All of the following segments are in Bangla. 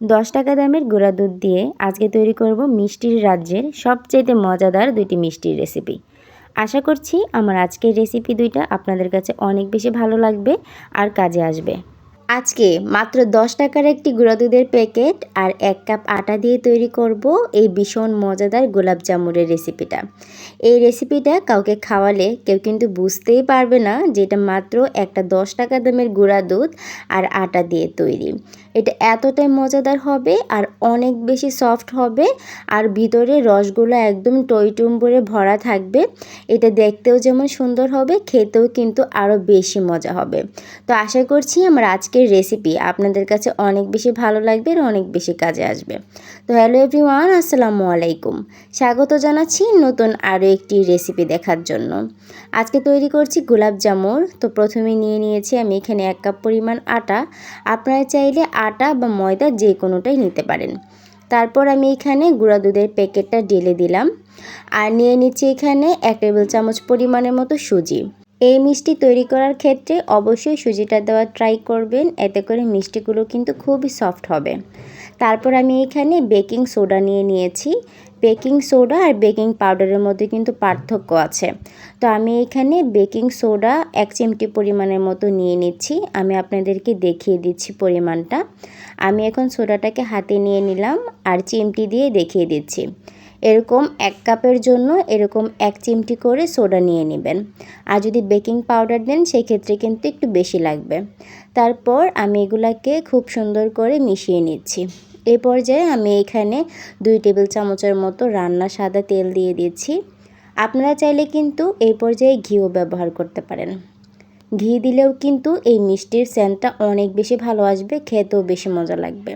দশ টাকা দামের গুঁড়া দুধ দিয়ে আজকে তৈরি করব মিষ্টির রাজ্যের সবচেয়ে মজাদার দুইটি মিষ্টির রেসিপি। আশা করছি আমার আজকের রেসিপি দুইটা আপনাদের কাছে অনেক বেশি ভালো লাগবে আর কাজে আসবে। আজকে মাত্র দশ টাকার একটি গুঁড়া দুধের প্যাকেট আর এক কাপ আটা দিয়ে তৈরি করব এই ভীষণ মজাদার গোলাপ জামুরের রেসিপিটা। এই রেসিপিটা কাউকে খাওয়ালে কেউ কিন্তু বুঝতেই পারবে না যে এটা মাত্র একটা দশ টাকা দামের গুঁড়া দুধ আর আটা দিয়ে তৈরি। এটা এতটাই মজাদার হবে আর অনেক বেশি সফট হবে আর ভিতরে রসগুলো একদম টইটুম্বরে ভরা থাকবে। এটা দেখতেও যেমন সুন্দর হবে, খেতেও কিন্তু আরও বেশি মজা হবে। তো আশা করছি আমার আজকের রেসিপি আপনাদের কাছে অনেক বেশি ভালো লাগবে আর অনেক বেশি কাজে আসবে। তো হ্যালো এভরিওয়ান আসসালামু আলাইকুম। স্বাগত জানাচ্ছি নতুন আরও একটি রেসিপি দেখার জন্য। আজকে তৈরি করছি গোলাপ জামুর। তো প্রথমে নিয়ে নিয়েছি আমি এখানে এক কাপ পরিমাণ আটা। আপনারা চাইলে আটা বা ময়দা যে কোনোটাই নিতে পারেন। তারপর আমি এখানে গুঁড়া দুধের প্যাকেটটা ঢেলে দিলাম। আর নিয়ে নিচ্ছি এখানে এক টেবিল চামচ পরিমাণের মতো সুজি। এই মিষ্টি তৈরি করার ক্ষেত্রে অবশ্যই সুজিটা দেওয়া ট্রাই করবেন। এতে করে মিষ্টিগুলো কিন্তু খুবই সফট হবে। তারপর আমি এখানে বেকিং সোডা নিয়ে নিয়েছি। বেকিং সোডা আর বেকিং পাউডারের মধ্যে কিন্তু পার্থক্য আছে। তো আমি এখানে বেকিং সোডা এক চিমটি পরিমাণের মতো নিয়ে নিচ্ছি। আমি আপনাদেরকে দেখিয়ে দিচ্ছি পরিমাণটা। আমি এখন সোডাটাকে হাতে নিয়ে নিলাম আর চিমটি দিয়ে দেখিয়ে দিচ্ছি। এরকম এক কাপের জন্য এরকম এক চিমটি করে সোডা নিয়ে নেবেন। আর যদি বেকিং পাউডার দেন, সেক্ষেত্রে কিন্তু একটু বেশি লাগবে। তারপর আমি এগুলাকে খুব সুন্দর করে মিশিয়ে নিচ্ছি। এ পর্যায়ে আমি এখানে দুই টেবিল চামচের মতো রান্না সাদা তেল দিয়ে দিচ্ছি। আপনারা চাইলে কিন্তু এই পর্যায়ে ঘিও ব্যবহার করতে পারেন। ঘি দিলেও কিন্তু এই মিষ্টির সেন্টটা অনেক বেশি ভালো আসবে, খেতেও বেশি মজা লাগবে।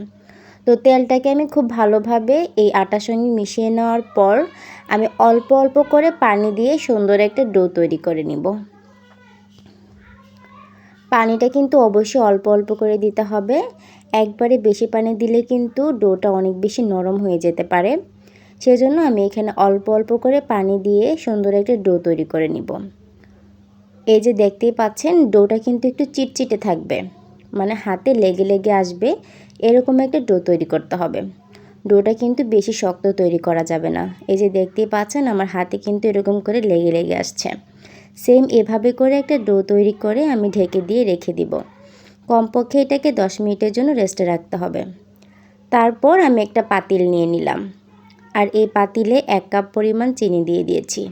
তো তেলটাকে আমি খুব ভালোভাবে এই আটার সঙ্গে মিশিয়ে নেওয়ার পর আমি অল্প অল্প করে পানি দিয়ে সুন্দর একটা ডো তৈরি করে নিব। পানিটা কিন্তু অবশ্যই অল্প অল্প করে দিতে হবে। একবারে বেশি পানি দিলে কিন্তু ডোটা অনেক বেশি নরম হয়ে যেতে পারে। সেজন্য আমি এখানে অল্প অল্প করে পানি দিয়ে সুন্দর একটা ডো তৈরি করে নিব। এই যে দেখতেই পাচ্ছেন, ডোটা কিন্তু একটু চিটচিটে থাকবে। মানে হাতে লেগে লেগে আসবে। এরকম একটা ডো তৈরি করতে হবে। ডোটা কিন্তু বেশি শক্ত তৈরি করা যাবে না। এই যে দেখতেই পাচ্ছেন, আমার হাতে কিন্তু এরকম করে লেগে লেগে আসছে। সেম এভাবে করে একটা ডো তৈরি করে আমি ঢেকে দিয়ে রেখে দিব। কমপক্ষে এটাকে দশ মিনিটের জন্য রেস্টে রাখতে হবে। তারপর আমি একটা পাতিল নিয়ে নিলাম। আর এই পাতিলে এক কাপ পরিমাণ চিনি দিয়ে দিয়েছি।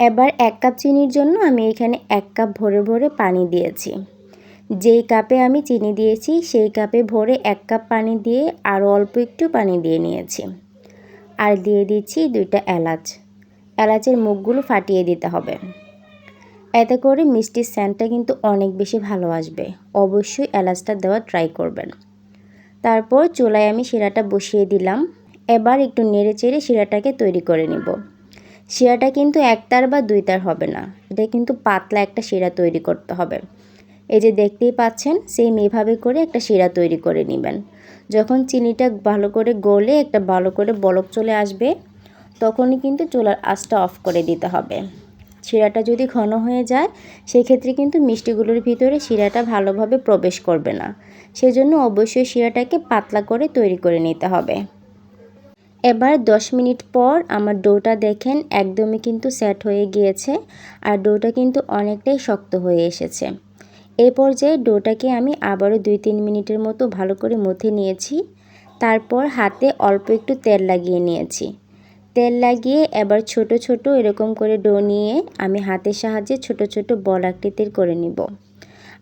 এবার এক কাপ চিনির জন্য আমি এখানে এক কাপ ভরে ভরে পানি দিয়েছি। যেই কাপে আমি চিনি দিয়েছি, সেই কাপে ভরে এক কাপ পানি দিয়ে আরও অল্প একটু পানি দিয়ে নিয়েছি। আর দিয়ে দিচ্ছি দুইটা এলাচ। এলাচের মুখগুলো ফাটিয়ে দিতে হবে। এতে করে মিষ্টির স্যান্ডটা কিন্তু অনেক বেশি ভালো আসবে। অবশ্যই এলাচটা দেওয়া ট্রাই করবেন। তারপর চুলায় আমি শিরাটা বসিয়ে দিলাম। এবার একটু নেড়ে চেড়ে শিরাটাকে তৈরি করে নিব। শিরাটা কিন্তু একতার বা দুইতার হবে না। এটা কিন্তু পাতলা একটা শিরা তৈরি করতে হবে। এই যে দেখতেই পাচ্ছেন সেম এভাবে করে একটা শিরা তৈরি করে নেবেন। যখন চিনিটা ভালো করে গলে, একটা ভালো করে বলক চলে আসবে, তখনই কিন্তু চুলার আঁচটা অফ করে দিতে হবে। শিরাটা যদি ঘন হয়ে যায়, সেক্ষেত্রে কিন্তু মিষ্টিগুলোর ভিতরে শিরাটা ভালোভাবে প্রবেশ করবে না। সেজন্য অবশ্যই শিরাটাকে পাতলা করে তৈরি করে নিতে হবে। এবার 10 মিনিট পর আমার ডোটা দেখেন, একদমই কিন্তু সেট হয়ে গিয়েছে, আর ডোটা কিন্তু অনেকটাই শক্ত হয়ে এসেছে। এই পর্যায়ে ডোটাকে আমি আবারও দুই তিন মিনিটের মতো ভালো করে মথে নিয়েছি। তারপর হাতে অল্প একটু তেল লাগিয়ে নিয়েছি। তেল লাগিয়ে এবার ছোট ছোট এরকম করে ডো নিয়ে আমি হাতের সাহায্যে ছোট ছোট বল আকৃতির করে নিব।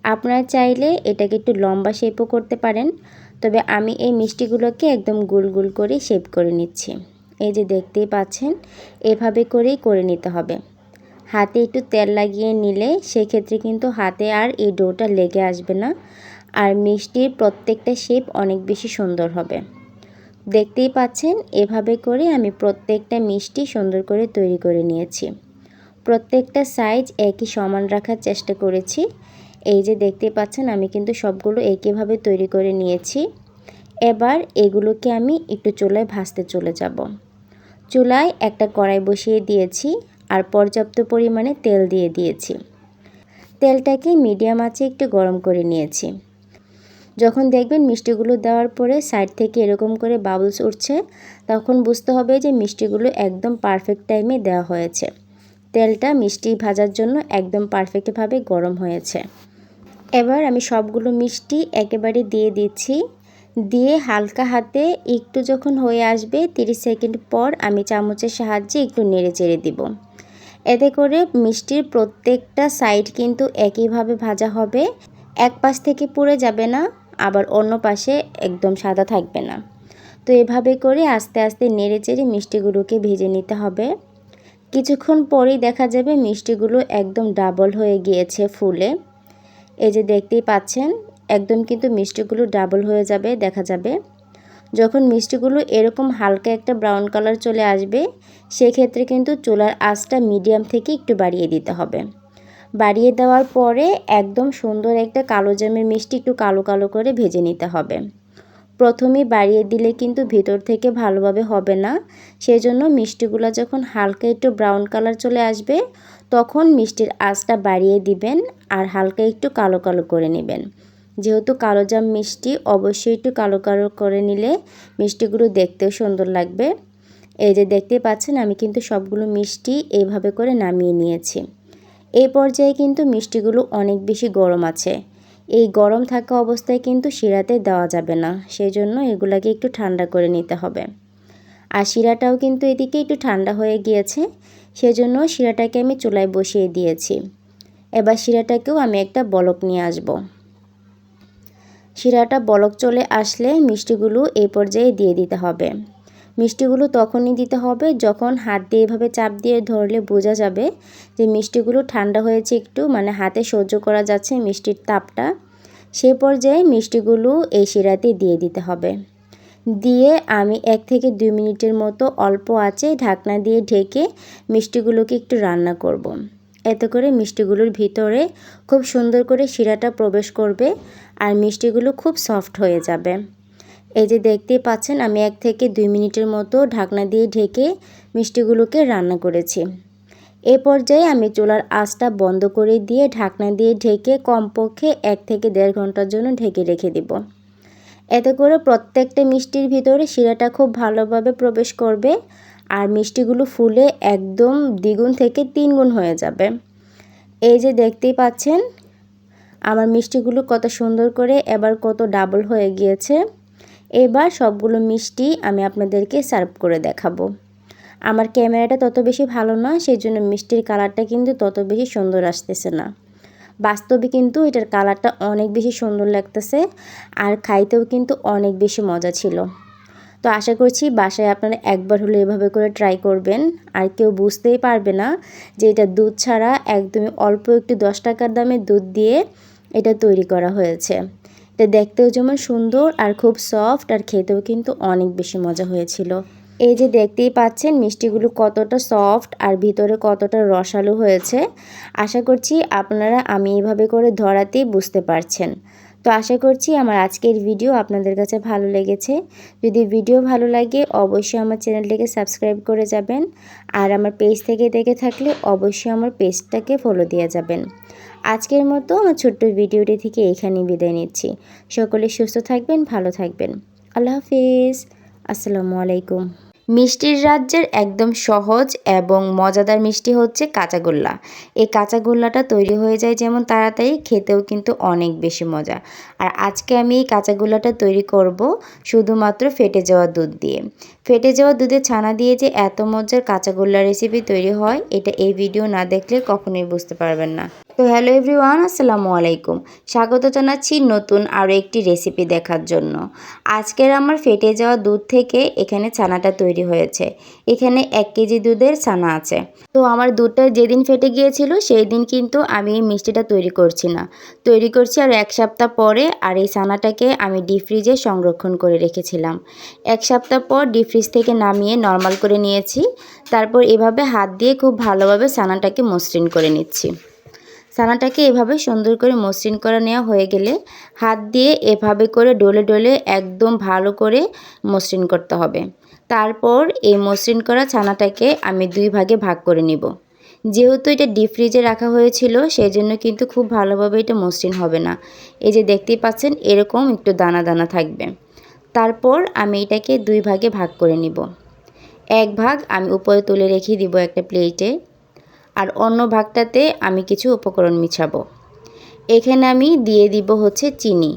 আপনারা চাইলে এটাকে একটু লম্বা শেপও করতে পারেন, তবে আমি এই মিষ্টিগুলোকে একদম গোল গোল করে শেপ করে নিচ্ছি। এই যে দেখতেই পাচ্ছেন, এভাবে করেই করে নিতে হবে। হাতে একটু তেল লাগিয়ে নিলে সেক্ষেত্রে কিন্তু হাতে আর এই ডোটা লেগে আসবে না। আর মিষ্টির প্রত্যেকটা শেপ অনেক বেশি সুন্দর হবে। দেখতেই পাচ্ছেন, এভাবে করে আমি প্রত্যেকটা মিষ্টি সুন্দর করে তৈরি করে নিয়েছি। প্রত্যেকটা সাইজ একই সমান রাখার চেষ্টা করেছি। এই যে দেখতে পাচ্ছেন, আমি কিন্তু সবগুলো একইভাবে তৈরি করে নিয়েছি। এবার এগুলোকে আমি একটু চুলায় ভাজতে চলে যাব। চুলায় একটা কড়াই বসিয়ে দিয়েছি। আর পর্যাপ্ত পরিমাণে তেল দিয়ে দিয়েছি। তেলটাকে মিডিয়াম আঁচে একটু গরম করে নিয়েছি। যখন দেখবেন মিষ্টিগুলো দেওয়ার পরে সাইড থেকে এরকম করে বাবলস উঠছে, তখন বুঝতে হবে যে মিষ্টিগুলো একদম পারফেক্ট টাইমে দেওয়া হয়েছে। তেলটা মিষ্টি ভাজার জন্য একদম পারফেক্টভাবে গরম হয়েছে। এবার আমি সবগুলো মিষ্টি একেবারে দিয়ে দিচ্ছি। দিয়ে হালকা হাতে একটু যখন হয়ে আসবে 30 সেকেন্ড পর আমি চামচের সাহায্যে একটু নেড়ে চেড়ে দিব। এতে করে মিষ্টির প্রত্যেকটা সাইড কিন্তু একইভাবে ভাজা হবে। এক পাশ থেকে পুড়ে যাবে না, আবার অন্য পাশে একদম সাদা থাকবে না। তো এভাবে করে আস্তে আস্তে নেড়ে চেড়ে মিষ্টিগুলোকে ভেজে নিতে হবে। কিছুক্ষণ পরেই দেখা যাবে মিষ্টিগুলো একদম ডাবল হয়ে গিয়েছে ফুলে। এই যে দেখতেই পাচ্ছেন, একদম কিন্তু মিষ্টিগুলো ডাবল হয়ে যাবে, দেখা যাবে। যখন মিষ্টিগুলো এরকম হালকা একটা ব্রাউন কালার চলে আসবে, সেক্ষেত্রে কিন্তু চুলার আঁচটা মিডিয়াম থেকে একটু বাড়িয়ে দিতে হবে। বাড়িয়ে দেওয়ার পরে একদম সুন্দর একটা কালো জামের মিষ্টি একটু কালো কালো করে ভেজে নিতে হবে। প্রথমে বাড়িয়ে দিলে কিন্তু ভিতর থেকে ভালোভাবে হবে না। সেজন্য মিষ্টিগুলো যখন হালকা একটু ব্রাউন কালার চলে আসবে, তখন মিষ্টির আঁচটা বাড়িয়ে দিবেন আর হালকা একটু কালো কালো করে নেবেন। যেহেতু কালো জাম মিষ্টি, অবশ্যই একটু কালো কালো করে নিলে মিষ্টিগুলো দেখতেও সুন্দর লাগবে। এই যে দেখতে পাচ্ছেন, আমি কিন্তু সবগুলো মিষ্টি এইভাবে করে নামিয়ে নিয়েছি। এই পর্যায়ে কিন্তু মিষ্টিগুলো অনেক বেশি গরম আছে। এই গরম থাকা অবস্থায় কিন্তু শিরাতে দেওয়া যাবে না সেই জন্য এগুলাকে একটু ঠান্ডা করে নিতে হবে। আর শিরাটাও কিন্তু এদিকে একটু ঠান্ডা হয়ে গিয়েছে, সেজন্য শিরাটাকে আমি চুলায় বসিয়ে দিয়েছি। এবার শিরাটাকেও আমি একটা বলক নিয়ে আসব। শিরাটা বলক চলে আসলে মিষ্টিগুলো এই পর্যায়ে দিয়ে দিতে হবে। মিষ্টিগুলো তখনই দিতে হবে যখন হাত দিয়ে এভাবে চাপ দিয়ে ধরলে বোঝা যাবে যে মিষ্টিগুলো ঠান্ডা হয়েছে একটু মানে হাতে সহ্য করা যাচ্ছে মিষ্টির তাপটা। সে পর্যায়ে মিষ্টিগুলো এই শিরাতে দিয়ে দিতে হবে। দিয়ে আমি এক থেকে দুই মিনিটের মতো অল্প আছে ঢাকনা দিয়ে ঢেকে মিষ্টিগুলোকে একটু রান্না করব। এতে করে মিষ্টিগুলোর ভিতরে খুব সুন্দর করে শিরাটা প্রবেশ করবে আর মিষ্টিগুলো খুব সফট হয়ে যাবে। এই যে দেখতেই পাচ্ছেন, আমি এক থেকে দুই মিনিটের মতো ঢাকনা দিয়ে ঢেকে মিষ্টিগুলোকে রান্না করেছি। এ পর্যায়ে আমি চুলার আঁচটা বন্ধ করে দিয়ে ঢাকনা দিয়ে ঢেকে কমপক্ষে এক থেকে দেড় ঘণ্টার জন্য ঢেকে রেখে দিব। এতে করে প্রত্যেকটা মিষ্টির ভিতরে শিরাটা খুব ভালোভাবে প্রবেশ করবে আর মিষ্টিগুলো ফুলে একদম দ্বিগুণ থেকে তিন গুণ হয়ে যাবে। এই যে দেখতেই পাচ্ছেন, আমার মিষ্টিগুলো কত সুন্দর করে এবার কত ডাবল হয়ে গিয়েছে। এবার সবগুলো মিষ্টি আমি আপনাদেরকে সার্ভ করে দেখাবো। আমার ক্যামেরাটা তত বেশি ভালো না সেই জন্য মিষ্টির কালারটা কিন্তু তত বেশি সুন্দর আসতেছে না। বাস্তবে কিন্তু এটার কালারটা অনেক বেশি সুন্দর লাগতেছে আর খাইতেও কিন্তু অনেক বেশি মজা ছিল। তো আশা করছি বাসায় আপনারা একবার হলে এভাবে করে ট্রাই করবেন। আর কেউ বুঝতেই পারবে না যে এটা দুধ ছাড়া একদমই অল্প একটু দশ টাকার দামে দুধ দিয়ে এটা তৈরি করা হয়েছে। এটা দেখতেও যেমন সুন্দর আর খুব সফট আর খেতেও কিন্তু অনেক বেশি মজা হয়েছিল। এই যে দেখতেই পাচ্ছেন মিষ্টিগুলো কতটা সফট আর ভিতরে কতটা রসালো হয়েছে। আশা করছি আপনারা আমি এভাবে করে ধরাতেই বুঝতে পারছেন। তো আশা করছি আমার আজকের ভিডিও আপনাদের কাছে ভালো লেগেছে। যদি ভিডিও ভালো লাগে, অবশ্যই আমার চ্যানেলটিকে সাবস্ক্রাইব করে যাবেন। আর আমার পেজ থেকে দেখে থাকলে অবশ্যই আমার পেজটাকে ফলো দিয়ে যাবেন। আজকের মতো আমার ছোট্ট ভিডিওটি থেকে এখানেই বিদায় নিচ্ছি। সকলে সুস্থ থাকবেন, ভালো থাকবেন। আল্লাহ হাফিজ। আসসালামু আলাইকুম। মিষ্টির রাজ্যের একদম সহজ এবং মজাদার মিষ্টি হচ্ছে কাঁচাগোল্লা এই কাঁচাগোল্লাটা তৈরি হয়ে যায় যেমন তাড়াতাড়ি, খেতেও কিন্তু অনেক বেশি মজা। আর আজকে আমি এই কাঁচাগোল্লাটা তৈরি করব শুধুমাত্র ফেটে যাওয়া দুধ দিয়ে। ফেটে যাওয়া দুধের ছানা দিয়ে যে এত মজার কাঁচাগোল্লা রেসিপি তৈরি হয়, এটা এই ভিডিও না দেখলে কখনোই বুঝতে পারবেন না। তো হ্যালো এভরিওয়ান আসসালামু আলাইকুম। স্বাগত জানাচ্ছি নতুন আরও একটি রেসিপি দেখার জন্য। আজকের আমার ফেটে যাওয়া দুধ থেকে এখানে ছানাটা তৈরি হয়েছে। এখানে এক কেজি দুধের ছানা আছে। তো আমার দুধটা যেদিন ফেটে গিয়েছিল সেই দিন কিন্তু আমি এই মিষ্টিটা তৈরি করছি না। তৈরি করছি আর এক সপ্তাহ পরে আর এই ছানাটাকে আমি ডিপ ফ্রিজে সংরক্ষণ করে রেখেছিলাম। এক সপ্তাহ পর ডিপ ফ্রিজ থেকে নামিয়ে নর্মাল করে নিয়েছি। তারপর এভাবে হাত দিয়ে খুব ভালোভাবে ছানাটাকে মসৃণ করে নিচ্ছি। ছানাটাকে এভাবে সুন্দর করে মসৃণ করা নেওয়া হয়ে গেলে হাত দিয়ে এভাবে করে ডলে ডলে একদম ভালো করে মসৃণ করতে হবে। তারপর এই মসৃণ করা ছানাটাকে আমি দুই ভাগে ভাগ করে নিব। যেহেতু এটা ডিপ ফ্রিজে রাখা হয়েছিল সেই জন্য কিন্তু খুব ভালোভাবে এটা মসৃণ হবে না। এই যে দেখতেই পাচ্ছেন, এরকম একটু দানা দানা থাকবে। তারপর আমি এটাকে দুই ভাগে ভাগ করে নিব। এক ভাগ আমি উপরে তুলে রেখে দিব একটা প্লেটে, আর অন্য ভাগটাতে আমি কিছু উপকরণ মিশাবো। এখানে আমি দিয়ে দিব হচ্ছে চিনি।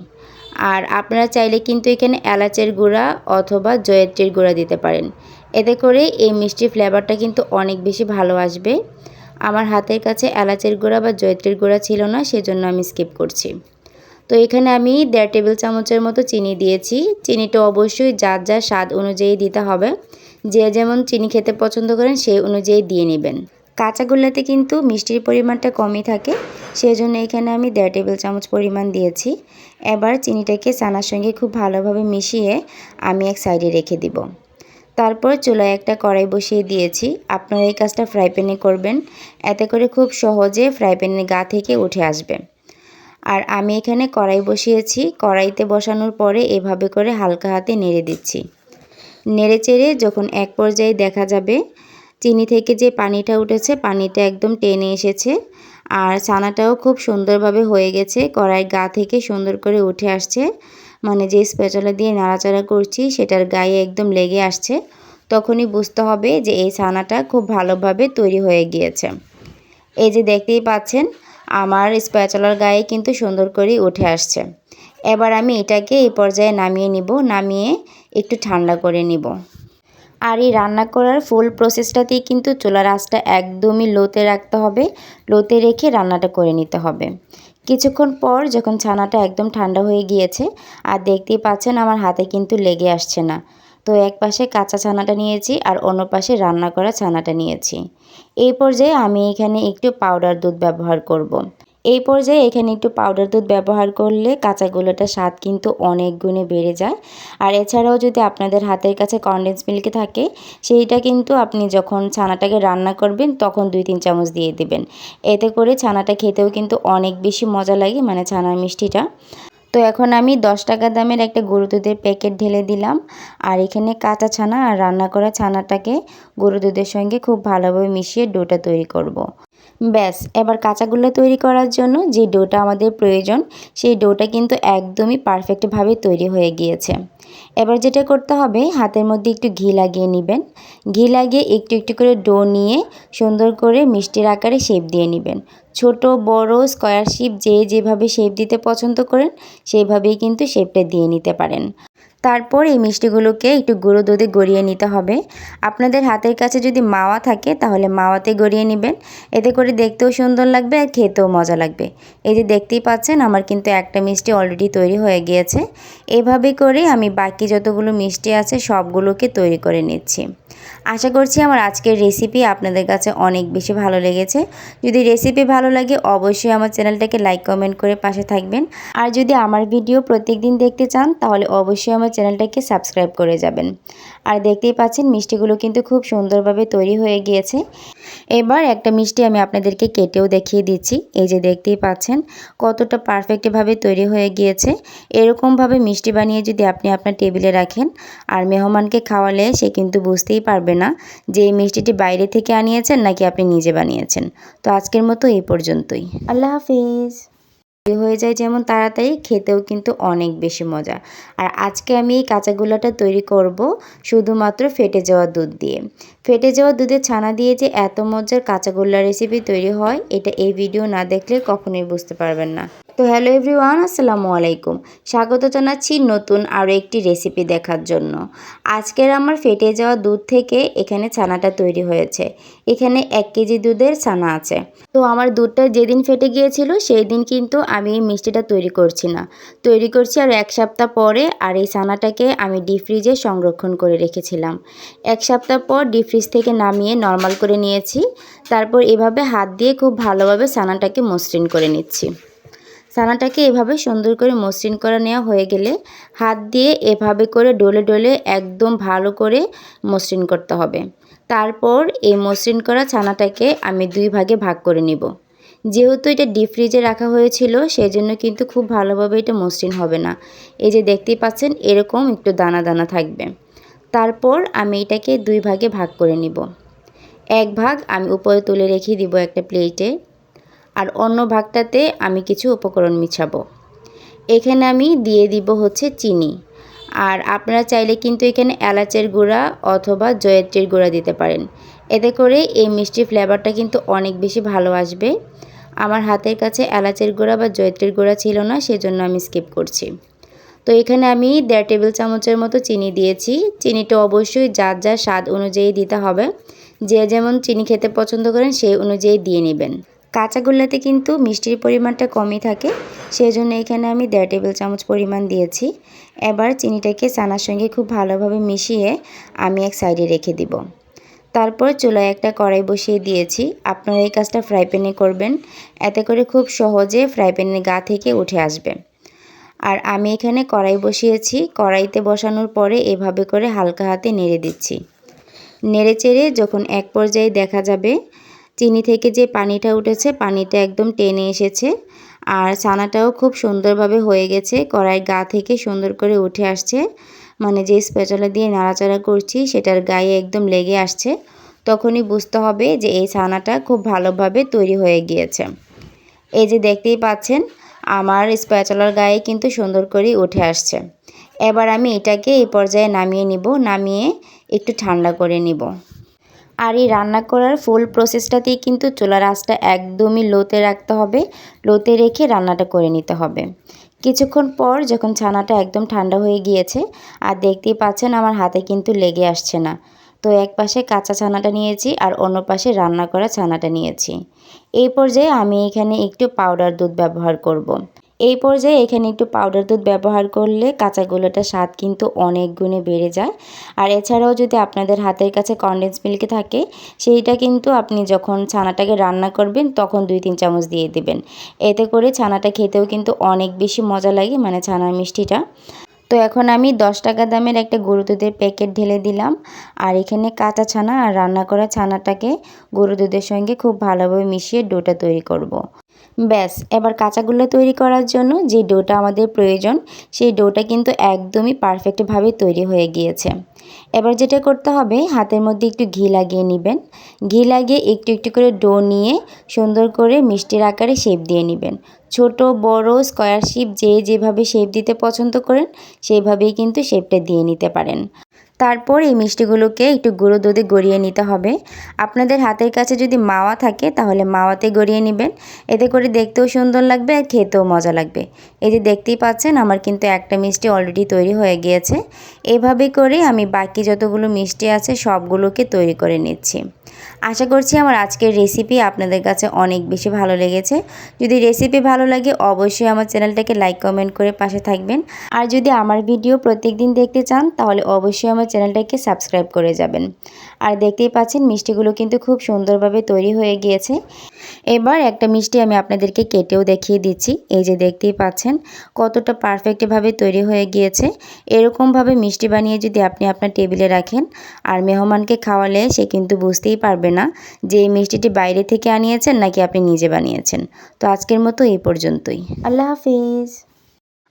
আর আপনারা চাইলে কিন্তু এখানে এলাচের গুঁড়া অথবা জয়ত্রীর গুঁড়া দিতে পারেন। এতে করে এই মিষ্টি ফ্লেভারটা কিন্তু অনেক বেশি ভালো আসবে। আমার হাতের কাছে এলাচের গুঁড়া বা জয়ত্রীর গুঁড়া ছিল না, সেজন্য আমি স্কিপ করছি। তো এখানে আমি দেড় টেবিল চামচের মতো চিনি দিয়েছি। চিনিটা অবশ্যই যার যার স্বাদ অনুযায়ী দিতে হবে। যে যেমন চিনি খেতে পছন্দ করেন, সেই অনুযায়ী দিয়ে নেবেন। কাঁচাগোল্লাতে কিন্তু মিষ্টির পরিমাণটা কমই থাকে সেই জন্য এখানে আমি দেড় টেবিল চামচ পরিমাণ দিয়েছি। এবার চিনিটাকে চানার সঙ্গে খুব ভালোভাবে মিশিয়ে আমি এক সাইডে রেখে দিব। তারপর চুলায় একটা কড়াই বসিয়ে দিয়েছি। আপনারা এই কাজটা ফ্রাই প্যানে করবেন। এতে করে খুব সহজে ফ্রাই প্যানের গা থেকে উঠে আসবে। আর আমি এখানে কড়াই বসিয়েছি। কড়াইতে বসানোর পরে এভাবে করে হালকা হাতে নেড়ে দিচ্ছি। নেড়ে চেড়ে যখন এক পর্যায়ে দেখা যাবে, চিনি থেকে যে পানিটা উঠেছে, পানিটা একদম টেনে এসেছে আর ছানাটাও খুব সুন্দরভাবে হয়ে গেছে। কড়াই গা থেকে সুন্দর করে উঠে আসছে। মানে যে স্পেচালা দিয়ে নাড়াচাড়া করছি, সেটার গায়ে একদম লেগে আসছে। তখনই বুঝতে হবে যে এই ছানাটা খুব ভালোভাবে তৈরি হয়ে গিয়েছে। এই যে দেখতেই পাচ্ছেন আমার স্প্যাচলার গায়ে কিন্তু সুন্দর করে উঠে আসছে। এবার আমি এটাকে এই পর্যায়ে নামিয়ে নিব, নামিয়ে একটু ঠান্ডা করে নিব। আর এই রান্না করার ফুল প্রসেসটাতেই কিন্তু চুলার আঁচটা একদমই লোতে রাখতে হবে, লোতে রেখে রান্নাটা করে নিতে হবে। কিছুক্ষণ পর যখন ছানাটা একদম ঠান্ডা হয়ে গিয়েছে, আর দেখতেই পাচ্ছেন আমার হাতে কিন্তু লেগে আসছে না। তো এক পাশে কাঁচা ছানাটা নিয়েছি আর অন্য পাশে রান্না করা ছানাটা নিয়েছি। এই পর্যায়ে আমি এখানে একটু পাউডার দুধ ব্যবহার করব। এই পর্যায়ে এখানে একটু পাউডার দুধ ব্যবহার করলে কাঁচাগুলোটার স্বাদ কিন্তু অনেক গুণে বেড়ে যায়। আর এছাড়াও যদি আপনাদের হাতের কাছে কনডেন্স মিল্ক থাকে, সেইটা কিন্তু আপনি যখন ছানাটাকে রান্না করবেন, তখন দুই তিন চামচ দিয়ে দেবেন। এতে করে ছানাটা খেতেও কিন্তু অনেক বেশি মজা লাগে মানে ছানার মিষ্টিটা। তো এখন আমি দশ টাকা দামের একটা গরু দুধের প্যাকেট ঢেলে দিলাম। আর এখানে কাঁচা ছানা আর রান্না করা ছানাটাকে গরু দুধের সঙ্গে খুব ভালোভাবে মিশিয়ে ডোটা তৈরি করব। ব্যাস, এবার কাঁচাগুলো তৈরি করার জন্য যে ডোটা আমাদের প্রয়োজন, সেই ডোটা কিন্তু একদমই পারফেক্টভাবে তৈরি হয়ে গিয়েছে। এবার যেটা করতে হবে, হাতের মধ্যে একটু ঘি লাগিয়ে নেবেন। ঘি লাগিয়ে একটু একটু করে ডো নিয়ে সুন্দর করে মিষ্টির আকারে শেপ দিয়ে নেবেন। ছোট, বড় স্কোয়ার শেপ যে যেভাবে শেপ দিতে পছন্দ করেন, সেইভাবেই কিন্তু শেপটা দিয়ে নিতে পারেন। তারপর এই মিষ্টিগুলোকে একটু গুঁড়ো দুধে গড়িয়ে নিতে হবে। আপনাদের হাতের কাছে যদি মাওয়া থাকে, তাহলে মাওয়াতে গড়িয়ে নেবেন। এতে করে দেখতেও সুন্দর লাগবে আর খেতেও মজা লাগবে। এই যে দেখতেই পাচ্ছেন, আমার কিন্তু একটা মিষ্টি অলরেডি তৈরি হয়ে গিয়েছে। এভাবে করে আমি বাকি যতগুলো মিষ্টি আছে, সবগুলোকে তৈরি করে নিচ্ছি। আশা করছি আমার আজকের রেসিপি আপনাদের কাছে অনেক বেশি ভালো লেগেছে। যদি রেসিপি ভালো লাগে, অবশ্যই আমার চ্যানেলটাকে লাইক কমেন্ট করে পাশে থাকবেন। আর যদি আমার ভিডিও প্রত্যেক দিন দেখতে চান, তাহলে অবশ্যই আমার চ্যানেলটাকে সাবস্ক্রাইব করে যাবেন। আর দেখতেই পাচ্ছেন, মিষ্টিগুলো কিন্তু খুব সুন্দরভাবে তৈরি হয়ে গিয়েছে। এবার একটা মিষ্টি আমি আপনাদেরকে কেটেও দেখিয়ে দিচ্ছি। এই যে দেখতেই পাচ্ছেন, কতটা পারফেক্টভাবে তৈরি হয়ে গিয়েছে। এরকমভাবে মিষ্টি বানিয়ে যদি আপনি আপনার টেবিলে রাখেন, আর মেহমানকে খাওয়ালে সে কিন্তু বুঝতেই পারবে না যে এই মিষ্টিটি বাইরে থেকে আনিয়েছেন নাকি আপনি নিজে বানিয়েছেন। তো আজকের মতো এই পর্যন্তই। আল্লাহ হাফিজ। হয়ে যায় যেমন তাড়াতাড়ি খেতেও কিন্তু অনেক বেশি মজা। আর আজকে আমি এই কাঁচাগোলাটা তৈরি করব শুধুমাত্র ফেটে যাওয়া দুধ দিয়ে। ফেটে যাওয়া দুধের ছানা দিয়ে যে এত মজার কাঁচাগোল্লা রেসিপি তৈরি হয় এটা এই ভিডিও না দেখলে কখনোই বুঝতে পারবেন না। তো হ্যালো এভরিওয়ান, আসসালামু আলাইকুম। স্বাগত জানাচ্ছি নতুন আরও একটি রেসিপি দেখার জন্য। আজকের আমার ফেটে যাওয়া দুধ থেকে এখানে ছানাটা তৈরি হয়েছে। এখানে এক কেজি দুধের ছানা আছে। তো আমার দুধটা যেদিন ফেটে গিয়েছিল সেই দিন কিন্তু আমি এই মিষ্টিটা তৈরি করছি না। তৈরি করছি আর এক সপ্তাহ পরে আর এই ছানাটাকে আমি ডিপ ফ্রিজে সংরক্ষণ করে রেখেছিলাম। এক সপ্তাহ পর ডিপ ফ্রিজ থেকে নামিয়ে নর্মাল করে নিয়েছি। তারপর এভাবে হাত দিয়ে খুব ভালোভাবে ছানাটাকে মসৃণ করে নিচ্ছি। ছানাটাকে এভাবে সুন্দর করে মসৃণ করে নেওয়া হয়ে গেলে হাত দিয়ে এভাবে করে ডলে ডলে একদম ভালো করে মসৃণ করতে হবে। তারপর এই মসৃণ করা ছানাটাকে আমি দুই ভাগে ভাগ করে নিব। যেহেতু এটা ডিপ ফ্রিজে রাখা হয়েছিল সেই জন্য কিন্তু খুব ভালোভাবে এটা মসৃণ হবে না। এই যে দেখতেই পাচ্ছেন, এরকম একটু দানা দানা থাকবে। তারপর আমি এটাকে দুই ভাগে ভাগ করে নিব। এক ভাগ আমি উপরে তুলে রেখে দিব একটা প্লেটে আর অন্য ভাগটাতে আমি কিছু উপকরণ মিশাবো। এখানে আমি দিয়ে দিব হচ্ছে চিনি। আর আপনারা চাইলে কিন্তু এখানে এলাচের গুঁড়া অথবা জয়ত্রীর গুঁড়া দিতে পারেন। এতে করে এই মিষ্টি ফ্লেভারটা কিন্তু অনেক বেশি ভালো আসবে। আমার হাতের কাছে এলাচের গুঁড়া বা জয়ত্রীর গুঁড়া ছিল না, সেজন্য আমি স্কিপ করছি। তো এখানে আমি দেড় টেবিল চামচের মতো চিনি দিয়েছি। চিনিটা অবশ্যই যার যার স্বাদ অনুযায়ী দিতে হবে। যে যেমন চিনি খেতে পছন্দ করেন, সেই অনুযায়ী দিয়ে নেবেন। কাঁচাগোল্লাতে কিন্তু মিষ্টির পরিমাণটা কমই থাকে সেই জন্য এখানে আমি দেড় টেবিল চামচ পরিমাণ দিয়েছি। এবার চিনিটাকে চানার সঙ্গে খুব ভালোভাবে মিশিয়ে আমি এক সাইডে রেখে দিব। তারপর চুলায় একটা কড়াই বসিয়ে দিয়েছি। আপনারা এই কাজটা ফ্রাই প্যানে করবেন। এতে করে খুব সহজে ফ্রাই প্যানের গা থেকে উঠে আসবে। আর আমি এখানে কড়াই বসিয়েছি। কড়াইতে বসানোর পরে এভাবে করে হালকা হাতে নেড়ে দিচ্ছি। নেড়ে চেড়ে যখন এক পর্যায়ে দেখা যাবে চিনি থেকে যে পানিটা উঠেছে, পানিটা একদম টেনে এসেছে। আর ছানাটাও খুব সুন্দরভাবে হয়ে গেছে কড়াইয়ের গা থেকে সুন্দর করে উঠে আসছে। মানে যে স্পেচালা দিয়ে নাড়াচাড়া করছি, সেটার গায়ে একদম লেগে আসছে। তখনই বুঝতে হবে যে এই ছানাটা খুব ভালোভাবে তৈরি হয়ে গিয়েছে। এই যে দেখতেই পাচ্ছেন, আমার স্প্যাচলার গায়ে কিন্তু সুন্দর করে উঠে আসছে। এবার আমি এটাকে এই পর্যায়ে নামিয়ে নিব, নামিয়ে একটু ঠান্ডা করে নিব। আর এই রান্না করার ফুল প্রসেসটাতেই কিন্তু চুলার আঁচটা একদমই লোতে রাখতে হবে। লোতে রেখে রান্নাটা করে নিতে হবে। কিছুক্ষণ পর যখন ছানাটা একদম ঠান্ডা হয়ে গিয়েছে, আর দেখতেই পাচ্ছেন আমার হাতে কিন্তু লেগে আসছে না। তো এক পাশে কাঁচা ছানাটা নিয়েছি আর অন্য পাশে রান্না করা ছানাটা নিয়েছি। এই পর্যায়ে আমি এখানে একটু পাউডার দুধ ব্যবহার করব। এই পর্যায়ে এখানে একটু পাউডার দুধ ব্যবহার করলে কাঁচাগুলোটার স্বাদ কিন্তু অনেক গুণে বেড়ে যায়। আর এছাড়াও যদি আপনাদের হাতের কাছে কনডেন্স মিল্ক থাকে, সেইটা কিন্তু আপনি যখন ছানাটাকে রান্না করবেন, তখন দুই তিন চামচ দিয়ে দেবেন। এতে করে ছানাটা খেতেও কিন্তু অনেক বেশি মজা লাগে মানে ছানার মিষ্টিটা। তো এখন আমি দশ টাকা দামের একটা গরু দুধের প্যাকেট ঢেলে দিলাম। আর এখানে কাঁচা ছানা আর রান্না করা ছানাটাকে গরু দুধের সঙ্গে খুব ভালোভাবে মিশিয়ে ডোটা তৈরি করব। ব্যাস, এবার কাঁচাগুলো তৈরি করার জন্য যে ডোটা আমাদের প্রয়োজন, সেই ডোটা কিন্তু একদমই পারফেক্টভাবে তৈরি হয়ে গিয়েছে। এবার যেটা করতে হবে, হাতের মধ্যে একটু ঘি লাগিয়ে নেবেন। ঘি লাগিয়ে একটু একটু করে ডো নিয়ে সুন্দর করে মিষ্টির আকারে শেপ দিয়ে নেবেন। ছোট, বড় স্কোয়ার শেপ যে যেভাবে শেপ দিতে পছন্দ করেন, সেইভাবেই কিন্তু শেপটা দিয়ে নিতে পারেন। তারপর এই মিষ্টিগুলোকে একটু গুঁড়ো দুধে গড়িয়ে নিতে হবে। আপনাদের হাতের কাছে যদি মাওয়া থাকে, তাহলে মাওয়াতে গড়িয়ে নেবেন। এতে করে দেখতেও সুন্দর লাগবে আর খেতেও মজা লাগবে। এই যে দেখতেই পাচ্ছেন, আমার কিন্তু একটা মিষ্টি অলরেডি তৈরি হয়ে গিয়েছে। এভাবে করে আমি বাকি যতগুলো মিষ্টি আছে, সবগুলোকে তৈরি করে নিচ্ছি। আশা করছি আমার আজকের রেসিপি আপনাদের কাছে অনেক বেশি ভালো লেগেছে। যদি রেসিপি ভালো লাগে, অবশ্যই আমার চ্যানেলটাকে লাইক কমেন্ট করে পাশে থাকবেন। আর যদি আমার ভিডিও প্রত্যেক দিন দেখতে চান, তাহলে অবশ্যই আমার চ্যানেলটাকে সাবস্ক্রাইব করে যাবেন। আর দেখতেই পাচ্ছেন মিষ্টিগুলো কিন্তু খুব সুন্দরভাবে তৈরি হয়ে গিয়েছে। এবার একটা মিষ্টি আমি আপনাদেরকে কেটেও দেখিয়ে দিচ্ছি। এই যে দেখতেই পাচ্ছেন কতটা পারফেক্টভাবে তৈরি হয়ে গিয়েছে। এরকমভাবে মিষ্টি বানিয়ে যদি আপনি আপনার টেবিলে রাখেন, আর মেহমানকে খাওয়ালে সে কিন্তু বুঝতেই পারবে না যে এই মিষ্টিটি বাইরে থেকে আনিয়েছেন নাকি আপনি নিজে বানিয়েছেন। তো আজকের মতো এই পর্যন্তই। আল্লাহ হাফিজ।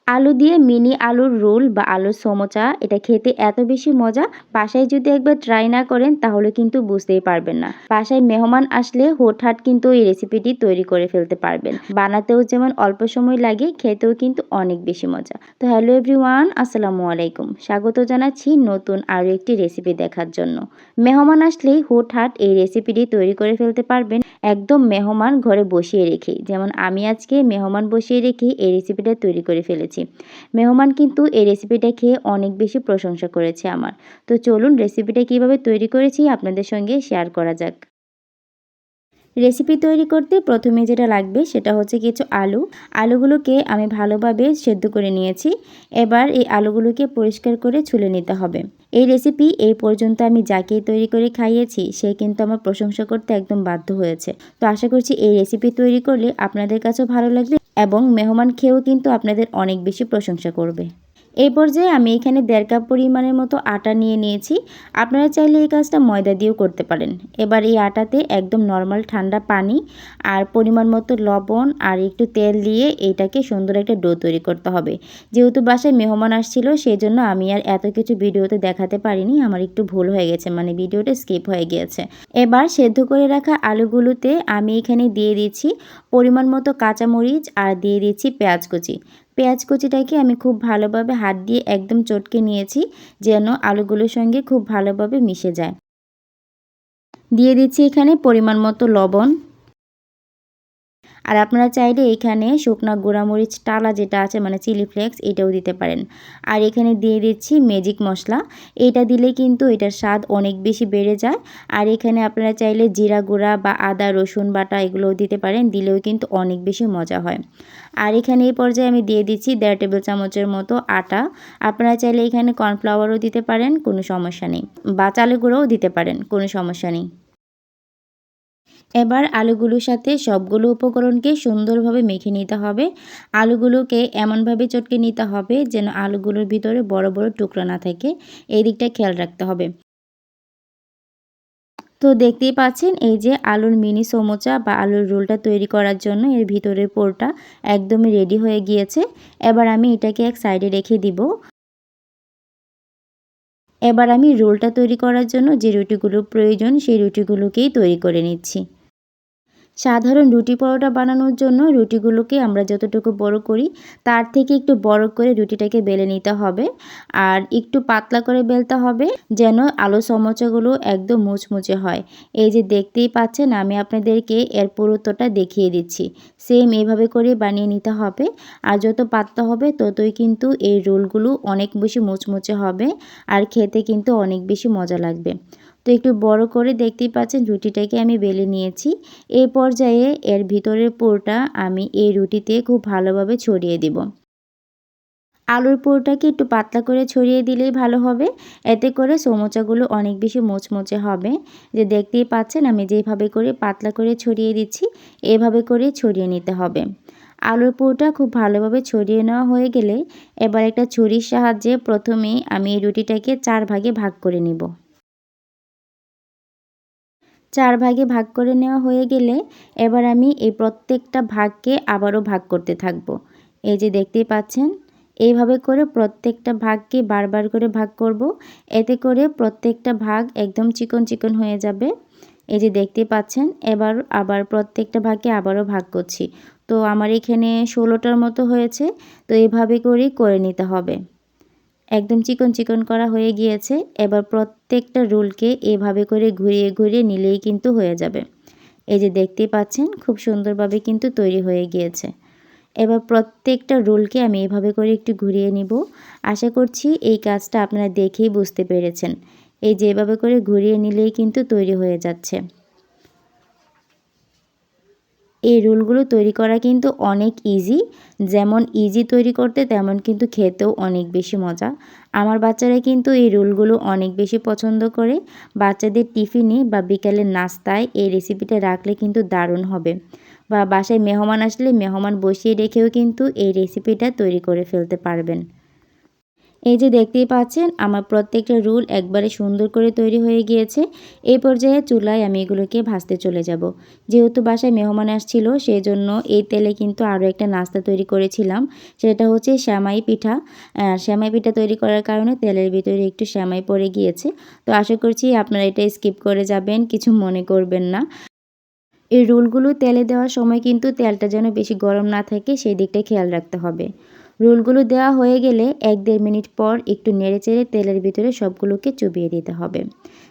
আলু দিয়ে মিনি আলুর রোল বা আলুর সমোচা, এটা খেতে এত বেশি মজা, বাসায় যদি একবার ট্রাই না করেন তাহলে কিন্তু বুঝতেই পারবেন না। বাসায় মেহমান আসলে হোটহাট কিন্তু এই রেসিপিটি তৈরি করে ফেলতে পারবেন। বানাতেও যেমন অল্প সময় লাগে, খেতেও কিন্তু অনেক বেশি মজা। তো হ্যালো এভরিওয়ান আসসালামু আলাইকুম। স্বাগত জানাচ্ছি নতুন আরও একটি রেসিপি দেখার জন্য। মেহমান আসলেই হুটহাট এই রেসিপিটি তৈরি করে ফেলতে পারবেন। একদম মেহমান ঘরে বসিয়ে রেখে, যেমন আমি আজকে মেহমান বসিয়ে রেখে এই রেসিপিটা তৈরি করে ফেলেছি। মেহমান কিন্তু এই রেসিপিটা খেয়ে অনেক বেশি প্রশংসা করেছে আমার। তো চলুন রেসিপিটা কীভাবে তৈরি করেছি আপনাদের সঙ্গে শেয়ার করা যাক। রেসিপি তৈরি করতে প্রথমে যেটা লাগবে সেটা হচ্ছে কিছু আলু। আলুগুলোকে আমি ভালোভাবে সেদ্ধ করে নিয়েছি। এবার এই আলুগুলোকে পরিষ্কার করে ছুলে নিতে হবে। এই রেসিপি এই পর্যন্ত আমি যাকেই তৈরি করে খাইয়েছি, সে কিন্তু আমার প্রশংসা করতে একদম বাধ্য হয়েছে। তো আশা করছি এই রেসিপি তৈরি করলে আপনাদের কাছেও ভালো লাগবে এবং মেহমান খেয়েও কিন্তু আপনাদের অনেক বেশি প্রশংসা করবে। এই পর্যায়ে আমি এখানে দেড় কাপ পরিমাণের মতো আটা নিয়ে নিয়েছি। আপনারা চাইলে এই কাজটা ময়দা দিয়েও করতে পারেন। এবার এই আটাতে একদম নর্মাল ঠান্ডা পানি আর পরিমাণ মতো লবণ আর একটু তেল দিয়ে এইটাকে সুন্দর একটা ডো তৈরি করতে হবে। যেহেতু বাসায় মেহমান আসছিল সেই জন্য আমি আর এত কিছু ভিডিওতে দেখাতে পারিনি। আমার একটু ভুল হয়ে গেছে মানে ভিডিওটা স্কিপ হয়ে গিয়েছে। এবার সেদ্ধ করে রাখা আলুগুলোতে আমি এখানে দিয়ে দিচ্ছি পরিমাণ মতো কাঁচামরিচ আর দিয়ে দিচ্ছি পেঁয়াজ কুচি। পেঁয়াজ কুচিটাকে আমি খুব ভালোভাবে হাত দিয়ে একদম চটকে নিয়েছি যেন আলুগুলোর সঙ্গে খুব ভালোভাবে মিশে যায়। দিয়ে দিচ্ছি এখানে পরিমাণ মতো লবণ। আর আপনারা চাইলে এখানে শুকনা গোড়ামরিচ টালা যেটা আছে মানে চিলি ফ্লেক্স, এটাও দিতে পারেন। আর এখানে দিয়ে দিচ্ছি ম্যাজিক মশলা। এটা দিলে কিন্তু এটার স্বাদ অনেক বেশি বেড়ে যায়। আর এখানে আপনারা চাইলে জিরা গুঁড়া বা আদা রসুন বাটা এগুলোও দিতে পারেন, দিলেও কিন্তু অনেক বেশি মজা হয়। আর এখানে এই পর্যায়ে আমি দিয়ে দিচ্ছি দেড় টেবিল চামচের মতো আটা। আপনারা চাইলে এখানে কর্নফ্লাওয়ারও দিতে পারেন, কোনো সমস্যা নেই। বা চালের গুঁড়োও দিতে পারেন, কোনো সমস্যা নেই। এবার আলুগুলোর সাথে সবগুলো উপকরণকে সুন্দরভাবে মেখে নিতে হবে। আলুগুলোকে এমনভাবে চটকে নিতে হবে যেন আলুগুলোর ভিতরে বড় বড় টুকরো না থাকে। এই দিকটা খেয়াল রাখতে হবে। তো দেখতেই পাচ্ছেন, এই যে আলুর মিনি সমোচা বা আলুর রোলটা তৈরি করার জন্য এর ভিতরের পোরটা একদমই রেডি হয়ে গিয়েছে। এবার আমি এটাকে এক সাইডে রেখে দিব। এবার আমি রোলটা তৈরি করার জন্য যে রুটিগুলো প্রয়োজন সেই রুটিগুলোকেই তৈরি করে নিচ্ছি। সাধারণ রুটি পরোটা বানানোর জন্য রুটিগুলোকে আমরা যতটুকু বড় করি, তার থেকে একটু বড় করে রুটিটাকে বেলে নিতে হবে। আর একটু পাতলা করে বেলতে হবে যেন আলু সমোচাগুলো একদম মুচমুচে হয়। এই যে দেখতেই পাচ্ছেন, আমি আপনাদেরকে এর পুরুত্বটা দেখিয়ে দিচ্ছি। সেম এভাবে করে বানিয়ে নিতে হবে। আর যত পাতলা হবে, ততই কিন্তু এই রোলগুলো অনেক বেশি মুচমুচে হবে। আর খেতে কিন্তু অনেক বেশি মজা লাগবে। তো একটু বড় করে দেখতেই পাচ্ছেন রুটিটাকে আমি বেলে নিয়েছি। এই পর্যায়ে এর ভিতরের পুরটা আমি এই রুটিতে খুব ভালোভাবে ছড়িয়ে দিব। আলুর পুরটাকে একটু পাতলা করে ছড়িয়ে দিলেই ভালো হবে। এতে করে সমোচাগুলো অনেক বেশি মোচমোচে হবে। যে দেখতেই পাচ্ছেন আমি যেভাবে করে পাতলা করে ছড়িয়ে দিচ্ছি, এভাবে করে ছড়িয়ে নিতে হবে। আলুর পুরটা খুব ভালোভাবে ছড়িয়ে নেওয়া হয়ে গেলে এবার একটা ছুরির সাহায্যে প্রথমে আমি এই রুটিটাকে চার ভাগে ভাগ করে নিব। চার ভাগে ভাগ করে নেওয়া হয়ে গেলে এবার আমি এই প্রত্যেকটা ভাগকে আবারও ভাগ করতে থাকব। এই যে দেখতেই পাচ্ছেন, এইভাবে করে প্রত্যেকটা ভাগকে বারবার করে ভাগ করব। এতে করে প্রত্যেকটা ভাগ একদম চিকন চিকন হয়ে যাবে। এই যে দেখতে পাচ্ছেন, এবার আবার প্রত্যেকটা ভাগকে আবারও ভাগ করছি। তো আমার এখানে ষোলোটার মতো হয়েছে, তো এভাবে করেই করে নিতে হবে। একদম চিকন চিকন করা হয়ে গিয়েছে। এবার প্রত্যেকটা রোলকে এভাবে করে ঘুরিয়ে ঘুরিয়ে নিলেই কিন্তু হয়ে যাবে। এই যে দেখতে পাচ্ছেন, খুব সুন্দরভাবে কিন্তু তৈরি হয়ে গিয়েছে। এবার প্রত্যেকটা রোলকে আমি এভাবে করে একটু ঘুরিয়ে নিব। আশা করছি এই কাজটা আপনারা দেখেই বুঝতে পেরেছেন। এই যে এভাবে করে ঘুরিয়ে নিলেই কিন্তু তৈরি হয়ে যাচ্ছে। এই রোলগুলো তৈরি করা কিন্তু অনেক ইজি যেমন ইজি তৈরি করতে, তেমন কিন্তু খেতেও অনেক বেশি মজা। আমার বাচ্চারা কিন্তু এই রোলগুলো অনেক বেশি পছন্দ করে। বাচ্চাদের টিফিনে বা বিকালের নাস্তায় এই রেসিপিটা রাখলে কিন্তু দারুণ হবে। বা বাসায় মেহমান আসলে মেহমান বসিয়ে রেখেও কিন্তু এই রেসিপিটা তৈরি করে ফেলতে পারবেন। এই যে দেখতেই পাচ্ছেন, আমার প্রত্যেকটা রুল একবারে সুন্দর করে তৈরি হয়ে গিয়েছে। এই পর্যায়ে চুলায় আমি এগুলোকে ভাজতে চলে যাব। যেহেতু বাসায় মেহমান আসছিল সেই জন্য এই তেলে কিন্তু আরও একটা নাস্তা তৈরি করেছিলাম। সেটা হচ্ছে শ্যামাই পিঠা। শ্যামাই পিঠা তৈরি করার কারণে তেলের ভিতরে একটু শ্যামাই পড়ে গিয়েছে। তো আশা করছি আপনারা এটা স্কিপ করে যাবেন, কিছু মনে করবেন না। এই রোলগুলো তেলে দেওয়ার সময় কিন্তু তেলটা যেন বেশি গরম না থাকে, সেই দিকটা খেয়াল রাখতে হবে। রোলগুলো দেওয়া হয়ে গেলে এক দেড় মিনিট পর একটু নেড়ে চেড়ে তেলের ভিতরে সবগুলোকে চুবিয়ে দিতে হবে।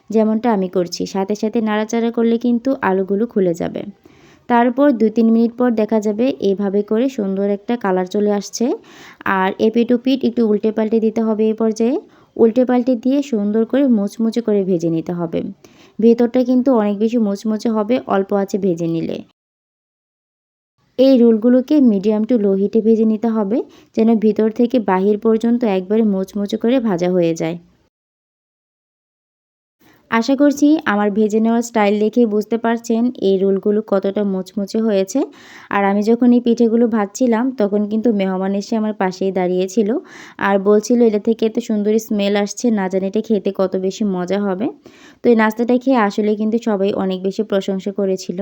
যেমনটা আমি করছি, সাথে সাথে নাড়াচাড়া করলে কিন্তু আলুগুলো খুলে যাবে। তারপর দু তিন মিনিট পর দেখা যাবে এভাবে করে সুন্দর একটা কালার চলে আসছে। আর এপিট ওপিট একটু উল্টে পাল্টে দিতে হবে এই পর্যায়ে। উল্টে পাল্টে দিয়ে সুন্দর করে মুচমুচে করে ভেজে নিতে হবে। ভেতরটা কিন্তু অনেক বেশি মুচমুচে হবে, অল্প আছে ভেজে নিলে। এই রুলগুলোকে মিডিয়াম টু লো হিটে ভেজে নিতে হবে, যেন ভিতর থেকে বাহির পর্যন্ত একবারে মোচমোচে করে ভাজা হয়ে যায়। আশা করছি আমার ভেজে নেওয়ার স্টাইল দেখে বুঝতে পারছেন এই রোলগুলো কতটা মুচমুচে হয়েছে। আর আমি যখন এই পিঠেগুলো ভাজছিলাম, তখন কিন্তু মেহমান এসে আমার পাশেই দাঁড়িয়েছিল আর বলছিল, এটা থেকে এত সুন্দর স্মেল আসছে, না জানি এটা খেতে কত বেশি মজা হবে। তো এই নাস্তাটা খেয়ে আসলে কিন্তু সবাই অনেক বেশি প্রশংসা করেছিল।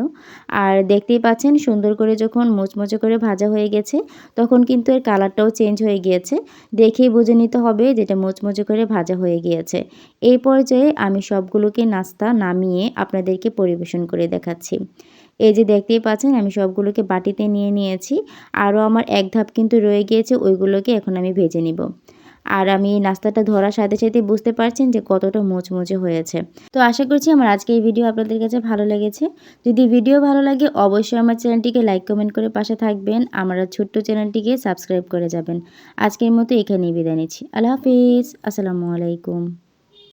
আর দেখতেই পাচ্ছেন, সুন্দর করে যখন মুচমুচে করে ভাজা হয়ে গেছে, তখন কিন্তু এর কালারটাও চেঞ্জ হয়ে গিয়েছে। দেখেই বুঝে নিতে হবে যেটা মুচমুচে করে ভাজা হয়ে গিয়েছে। এই পর্যায়ে আমি সবগুলোকে নাস্তা নামিয়ে আপনাদেরকে পরিবেশন করে দেখাচ্ছি। এই যে দেখতেই পাচ্ছেন, আমি সবগুলোকে বাটিতে নিয়ে নিয়েছি। আরও আমার এক ধাপ কিন্তু রয়ে গিয়েছে, ওইগুলোকে এখন আমি ভেজে নিব। আর আমি নাস্তাটা ধরার সাথে সাথে বুঝতে পারছেন যে কতটা মোচমোচে হয়েছে। তো আশা করছি আমার আজকে এই ভিডিও আপনাদের কাছে ভালো লেগেছে। যদি ভিডিও ভালো লাগে, অবশ্যই আমার চ্যানেলটিকে লাইক, কমেন্ট করে পাশে থাকবেন। আমার ছোট্ট চ্যানেলটিকে সাবস্ক্রাইব করে যাবেন। আজকের মতো এখানেই বিদায় নিচ্ছি। আল্লাহ হাফিজ। আসসালামু আলাইকুম।